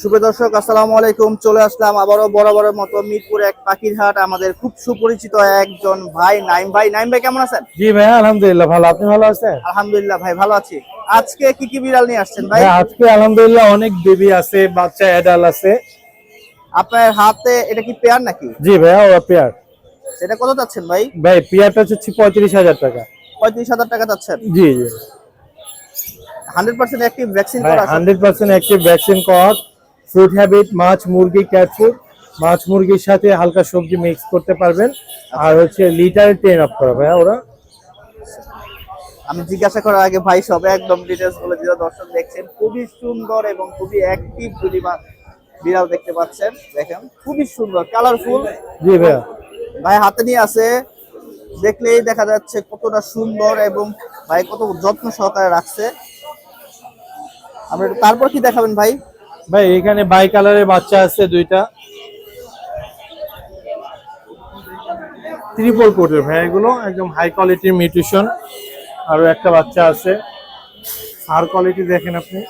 শুভ দর্শক আসসালামু আলাইকুম। চলে আসলাম আবারও বরাবরের মতো মিরপুর এক পাখির হাট আমাদের খুব সুপরিচিত একজন ভাই নাইম ভাই। নাইম ভাই কেমন আছেন? জি ভাই আলহামদুলিল্লাহ ভালো। আপনি ভালো আছেন? আলহামদুলিল্লাহ ভাই ভালো আছি। আজকে কি কি বিড়াল নিয়ে আসছেন ভাই? ভাই আজকে আলহামদুলিল্লাহ অনেক বেবি আছে বাচ্চা অ্যাডাল আছে। আপনার হাতে এটা কি পেয়ার নাকি? জি ভাইয়া ও পেয়ার। সেটা কত চাচ্ছেন ভাই? ভাই পেয়ারটা হচ্ছে পঁয়ত্রিশ হাজার টাকা। পঁয়ত্রিশ হাজার টাকা চাচ্ছেন? জি জি। হান্ড্রেড পার্সেন্ট একটি ভ্যাকসিন ভাই করা আছে? হান্ড্রেড পার্সেন্ট অ্যাক্টিভ ভ্যাকসিন কর। ফুড হ্যাবিট মাছ মুরগি ক্যাট ফুড মাছ মুরগির সাথে হালকা সবজি মিক্স করতে পারবেন। আর হচ্ছে লিটারে টেন আপ করা ভাইয়া ওরা। আমি জিজ্ঞাসা করার আগে ভাই সব একদম ডিটেলস বলে দিল দর্শক দেখছেন খুবই সুন্দর এবং খুবই অ্যাক্টিভ দুটি বিড়াল দেখতে পাচ্ছেন দেখেন খুবই সুন্দর কালারফুল জি ভাইয়া। ভাই হাতে নিয়ে আছে দেখলেই দেখা যাচ্ছে কতটা সুন্দর এবং ভাই কত যত্ন সহকারে রাখছে। আমরা তারপর কি দেখাবেন ভাই? ভাই এখানে বাই কালারের বাচ্চা আছে দুইটা। ত্রিপল কোটের ভাই এগুলো একদম হাই কোয়ালিটির মিউটেশন আরও একটা বাচ্চা আছে। আর কোয়ালিটি দেখেন আপনি।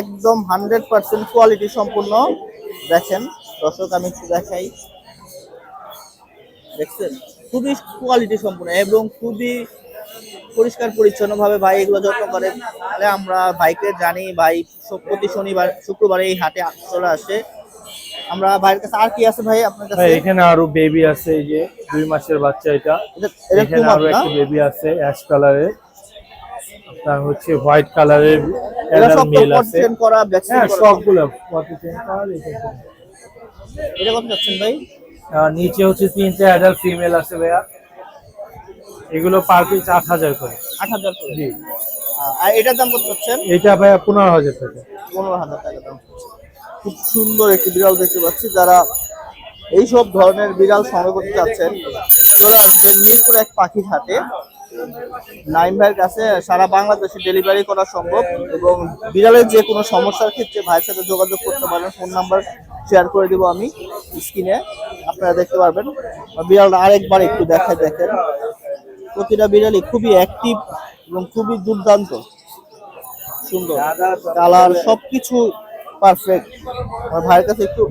একদম হান্ড্রেড পার্সেন্ট কোয়ালিটি সম্পূর্ণ। দেখেন দর্শক আমি একটু দেখাই। দেখছেন? খুবই কোয়ালিটি সম্পূর্ণ এবং খুবই পরিষ্কার পরিচ্ছন্ন ভাবে ভাই এগুলো যত্ন করে। তাহলে আমরা ভাইকে জানি ভাই প্রতি শনিবার শুক্রবারে এই হাটে চলে আসে। আমরা ভাইয়ের কাছে আর কি আছে ভাই আপনার কাছে? এখানে আরও বেবি আছে এই যে দুই মাসের বাচ্চা এটা। এখানে আরও একটা বেবি আছে অ্যাশ কালারের আপনার হচ্ছে হোয়াইট কালারের সব মেল আছে। করা হ্যাঁ সবগুলো এটা কত যাচ্ছেন ভাই? নিচে হচ্ছে তিনটে অ্যাডাল্ট ফিমেল আছে ভাইয়া। এগুলো পার পিস আট হাজার করে। আট হাজার করে। জি। আর এটার দাম কত চাচ্ছেন? এটা পনেরো হাজার টাকা। পনেরো হাজার টাকা দাম খুব সুন্দর একটি বিড়াল দেখতে পাচ্ছি যারা এইসব ধরনের বিড়াল সংগ্রহ করতে চাচ্ছেন। চলে আসবেন মিরপুর এক পাখির হাটে। নাইম ভাইয়ের কাছে সারা বাংলাদেশে ডেলিভারি করা সম্ভব এবং বিড়ালের যে কোনো সমস্যার ক্ষেত্রে ভাইয়ের সাথে যোগাযোগ করতে পারেন। ফোন নাম্বার শেয়ার করে দিব আমি স্ক্রিনে আপনারা দেখতে পারবেন। বিড়ালটা আরেকবার একটু দেখায় দেখেন। প্রতিটা বিড়ালই খুবই অ্যাক্টিভ এবং খুবই দুর্দান্ত। সুন্দর। কালার সবকিছু পারফেক্ট আমার ভাইয়ের কাছে একটু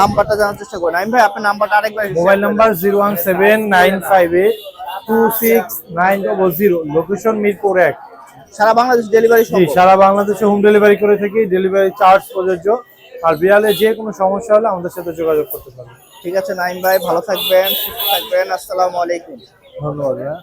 নাম্বারটা জানার চেষ্টা করেন আমি ভাই আপনার নাম্বারটা আরেকবার mobile number zero one seven nine five eight two six nine double zero. Location Mirpur এক। সারা বাংলাদেশ ডেলিভারি জি সারা বাংলাদেশে হোম ডেলিভারি করে থাকি ডেলিভারি চার্জ প্রযোজ্য। আর বিড়ালে যে কোনো সমস্যা হলে আমাদের সাথে যোগাযোগ করতে পারবেন। ঠিক আছে নাইম ভাই ভালো থাকবেন সুস্থ থাকবেন। আসসালামু আলাইকুম। ধন্যবাদ ভাইয়া